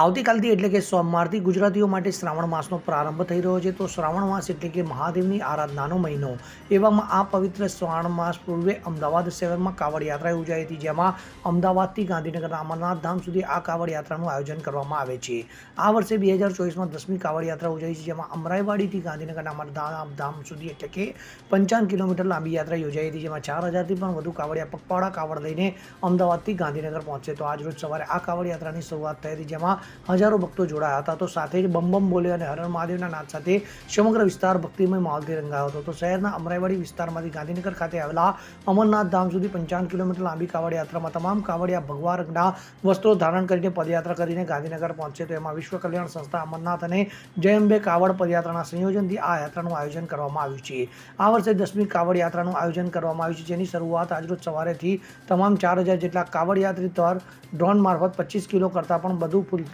આવતીકાલથી એટલે કે સોમવારથી ગુજરાતીઓ માટે શ્રાવણ માસનો પ્રારંભ થઈ રહ્યો છે. તો શ્રાવણ માસ એટલે કે મહાદેવની આરાધનાનો મહિનો. એવામાં આ પવિત્ર શ્રાવણ માસ પૂર્વે અમદાવાદ શહેરમાં કાવડ યાત્રા યોજાઈ હતી, જેમાં અમદાવાદથી ગાંધીનગર અમરનાથ ધામ સુધી આ કાવડ યાત્રાનું આયોજન કરવામાં આવે છે. આ વર્ષે બે હજાર ચોવીસમાં દસમી કાવડ યાત્રા યોજાઈ છે, જેમાં અમરાઈવાડીથી ગાંધીનગર અમરનાથ ધામ સુધી એટલે કે પંચાવન કિલોમીટર લાંબી યાત્રા યોજાઈ હતી, જેમાં ચાર હજારથી પણ વધુ કાવડિયા પગપાળા કાવડ લઈને અમદાવાદથી ગાંધીનગર પહોંચશે તો આજરોજ સવારે આ કાવડ યાત્રાની શરૂઆત થઈ હતી, જેમાં હજારો ભક્તો જોડાયા હતા. તો સાથે જ બમ બમ બોલ્યો અને હરણ મહાદેવના નાદ સાથે સમગ્ર વિસ્તાર ભક્તિમય માહોલથી રંગાયો હતો. તો શહેરના અમરાઈવાડી વિસ્તારમાંથી ગાંધીનગર ખાતે આવેલા અમરનાથ ધામ સુધી પંચાવન કિલોમીટર લાંબી કાવડ યાત્રામાં તમામ કાવડિયા ભગવા રંગના વસ્ત્રો ધારણ કરીને પદયાત્રા કરીને ગાંધીનગર પહોંચે તો એમાં વિશ્વ કલ્યાણ સંસ્થા અમરનાથ અને જય અંબે કાવડ પદયાત્રાના સંયોજનથી આ યાત્રાનું આયોજન કરવામાં આવ્યું છે. આ વર્ષે દસમી કાવડ યાત્રાનું આયોજન કરવામાં આવ્યું છે. જેની શરૂઆત આજરોજ સવારેથી તમામ ચાર હજાર જેટલા કાવડ યાત્રી દ્વારા ડ્રોન મારફત પચીસ કિલો કરતાં પણ વધુ